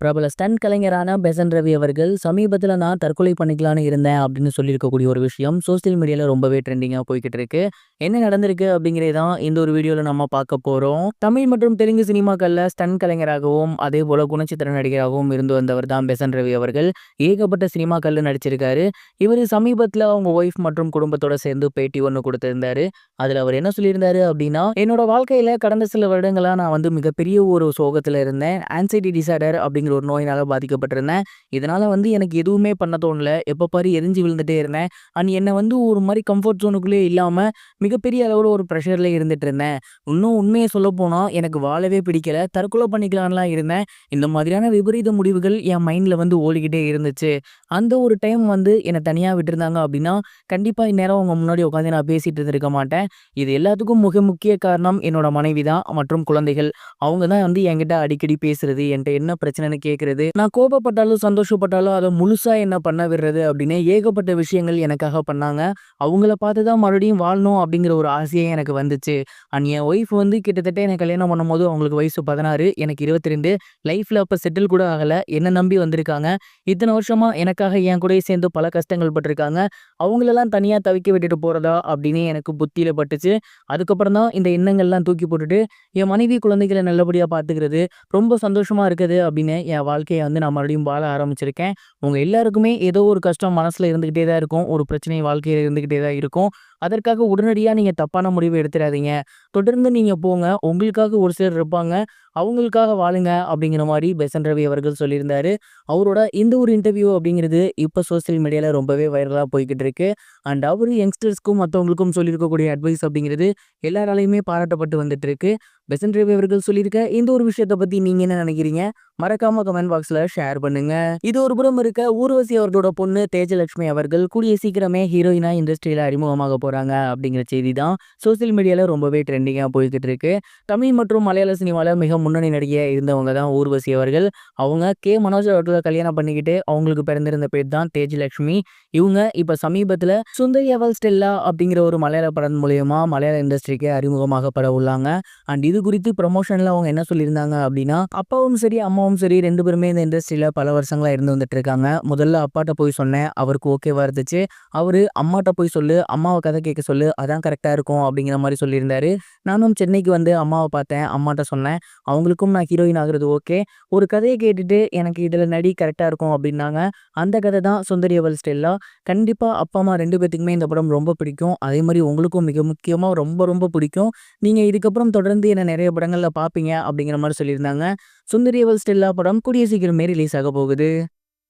பிரபல ஸ்டன் கலைஞரான பெசன் ரவி அவர்கள் சமீபத்தில் நான் தற்கொலை பண்ணிக்கலான்னு இருந்தேன் அப்படின்னு சொல்லியிருக்கக்கூடிய ஒரு விஷயம் சோசியல் மீடியாவில் ரொம்பவே ட்ரெண்டிங்காக போய்கிட்டு இருக்கு. என்ன நடந்திருக்கு அப்படிங்கிறதான் இந்த ஒரு வீடியோவில் நம்ம பார்க்க போகிறோம் தமிழ் மற்றும் தெலுங்கு சினிமாக்களில் ஸ்டன் கலைஞராகவும் அதே போல் குணச்சித்திர நடிகராகவும் இருந்து வந்தவர் தான் பெசன் ரவி அவர்கள். ஏகப்பட்ட சினிமாக்களில் நடிச்சிருக்காரு. இவர் சமீபத்தில் அவங்க ஒய்ஃப் மற்றும் குடும்பத்தோட சேர்ந்து பேட்டி ஒன்று கொடுத்திருந்தாரு. அதில் அவர் என்ன சொல்லியிருந்தாரு அப்படின்னா என்னோட வாழ்க்கையில் கடந்த சில வருடங்களாக நான் வந்து மிகப்பெரிய ஒரு சோகத்தில் இருந்தேன். ஆன்சைட்டி டிசார்டர் அப்படிங்கிற ஒரு நோயினால் பாதிக்கப்பட்டிருந்தேன். இதனால் வந்து எனக்கு எதுவுமே பண்ண தோணல. எப்போ பாரு எரிஞ்சு விழுந்துட்டே இருந்தேன். அண்ட் என்னை வந்து ஒரு மாதிரி கம்ஃபர்ட் ஜோனுக்குள்ளே இல்லாமல் மிகப்பெரிய அளவில் ஒரு ப்ரெஷரில் இருந்துட்டு இருந்தேன். இன்னும் உண்மையை சொல்ல போனால் எனக்கு வாழவே பிடிக்கல. தற்கொலை பண்ணிக்கலான்லாம் இருந்தேன். இந்த மாதிரியான விபரீத முடிவுகள் என் மைண்டில் வந்து ஓடிக்கிட்டே இருந்துச்சு. அந்த ஒரு டைம் வந்து என்னை தனியாக விட்டுருந்தாங்க அப்படின்னா கண்டிப்பாக இந்நேரம் அவங்க முன்னாடி உட்காந்து நான் பேசிகிட்டு இருந்திருக்க மாட்டேன். இது எல்லாத்துக்கும் மிக முக்கிய காரணம் என்னோட மனைவி தான் மற்றும் குழந்தைகள். அவங்க தான் வந்து என்கிட்ட அடிக்கடி பேசுறது என்கிட்ட என்ன பிரச்சனை பிரச்சனைன்னு கேட்கறது நான் கோபப்பட்டாலும் சந்தோஷப்பட்டாலும் அதை முழுசாக என்ன பண்ண விடுறது அப்படின்னு ஏகப்பட்ட விஷயங்கள் எனக்காக பண்ணாங்க. அவங்கள பார்த்து தான் மறுபடியும் வாழணும் அப்படிங்கிற ஒரு ஆசையே எனக்கு வந்துச்சு. அண்ட் என் ஒய்ஃப் வந்து கிட்டத்தட்ட எனக்கு கல்யாணம் பண்ணும்போது அவங்களுக்கு வயசு பதினாறு எனக்கு இருபத்தி ரெண்டு லைஃப்பில் அப்போ செட்டில் கூட ஆகலை. என்னை நம்பி வந்திருக்காங்க. இத்தனை வருஷமா எனக்காக என் கூடயே சேர்ந்து பல கஷ்டங்கள் பட்டிருக்காங்க. அவங்களெல்லாம் தனியாக தவிக்க விட்டுட்டு போகிறதா அப்படின்னு எனக்கு புத்தியில் பட்டுச்சு. அதுக்கப்புறம் தான் இந்த எண்ணங்கள்லாம் தூக்கி போட்டுட்டு என் மனைவி குழந்தைகளை நல்லபடியாக பார்த்துக்கிறது ரொம்ப சந்தோஷமாக இருக்குது அப்படின்னு என் வாழ்க்கையை வந்து நான் மறுபடியும் வாழ ஆரம்பிச்சிருக்கேன். உங்கள் எல்லாருக்குமே ஏதோ ஒரு கஷ்டம் மனசில் இருந்துக்கிட்டே தான் இருக்கும். ஒரு பிரச்சனை வாழ்க்கையில் இருந்துக்கிட்டே தான் இருக்கும். அதற்காக உடனடியாக நீங்கள் தப்பான முடிவு எடுத்துடாதீங்க தொடர்ந்து நீங்கள் போங்க. உங்களுக்காக ஒரு சிலர் இருப்பாங்க. அவங்களுக்காக வாழுங்க அப்படிங்கிற மாதிரி பெசன் ரவி அவர்கள் சொல்லியிருந்தாரு. அவரோட இந்த ஒரு இன்டர்வியூ அப்படிங்கிறது இப்போ சோசியல் மீடியாவில் ரொம்பவே வைரலாக போய்கிட்டு இருக்கு அண்ட் அவர் யங்ஸ்டர்ஸ்க்கும் மற்றவங்களுக்கும் சொல்லியிருக்கக்கூடிய அட்வைஸ் அப்படிங்கிறது எல்லாராலையுமே பாராட்டப்பட்டு வந்துட்டு இருக்கு பெசன் ரவி அவர்கள் சொல்லியிருக்க இந்த ஒரு விஷயத்தை பற்றி நீங்கள் என்ன நினைக்கிறீங்க? மறக்காம கமெண்ட் பாக்ஸில் ஷேர் பண்ணுங்க. இது ஒரு புறம் இருக்க ஊர்வசி அவர்களோட பொண்ணு தேஜலட்சுமி அவர்கள் கூடிய சீக்கிரமே ஹீரோயினா இண்டஸ்ட்ரியில் அறிமுகமாக போகிறாங்க அப்படிங்கிற செய்தி தான் சோசியல் மீடியாவில் ரொம்பவே ட்ரெண்டிங்காக போய்கிட்டு இருக்கு தமிழ் மற்றும் மலையாள சினிமாவில் மிக முன்னணி நடிகையாக இருந்தவங்க தான் ஊர்வசி அவர்கள். அவங்க கே. மனோஜ் அவர்களை கல்யாணம் பண்ணிக்கிட்டு அவங்களுக்கு பிறந்திருந்த பேர் தான் தேஜலட்சுமி இவங்க இப்போ சமீபத்தில் சுந்தரி அவல் ஸ்டெல்லா அப்படிங்கிற ஒரு மலையாள படம் மூலயமா மலையாள இண்டஸ்ட்ரிக்கு அறிமுகமாகப்பட உள்ளாங்க. அண்ட் இது குறித்து ப்ரொமோஷனில் அவங்க என்ன சொல்லியிருந்தாங்க அப்படின்னா அப்பாவும் சரி அம்மாவும் சரி ரெண்டு பேருமே இந்த இண்டஸ்ட்ரியில் பல வருஷங்களாக இருந்து வந்துட்டு இருக்காங்க முதல்ல அப்பாட்ட போய் சொன்னேன் அவருக்கு ஓகேவா இருந்துச்சு. அவர் அம்மாட்ட போய் சொல்லு அம்மாவை கதை கேட்க சொல்லு அதான் கரெக்டாக இருக்கும் அப்படிங்கிற மாதிரி சொல்லியிருந்தாரு. நானும் சென்னைக்கு வந்து அம்மாவை பார்த்தேன் அம்மாட்ட சொன்னேன். அவங்களுக்கும் நான் ஹீரோயின் ஆகுறது ஓகே ஒரு கதையை கேட்டுட்டு எனக்கு இதில் நடி கரெக்டாக இருக்கும் அப்படின்னாங்க. அந்த கதை தான் சுந்தரி அவல் ஸ்டெல்லா. கண்டிப்பாக அப்பா அம்மா ரெண்டு பேத்துக்குமே இந்த படம் ரொம்ப பிடிக்கும். அதே மாதிரி உங்களுக்கும் மிக முக்கியமாக ரொம்ப ரொம்ப பிடிக்கும். நீங்கள் இதுக்கப்புறம் தொடர்ந்து என்ன நிறைய படங்களில் பார்ப்பீங்க அப்படிங்கிற மாதிரி சொல்லியிருந்தாங்க. சுந்தரியவல் ஸ்டெல்லா படம் கூடிய சீக்கிரமே ரிலீஸ் ஆக போகுது.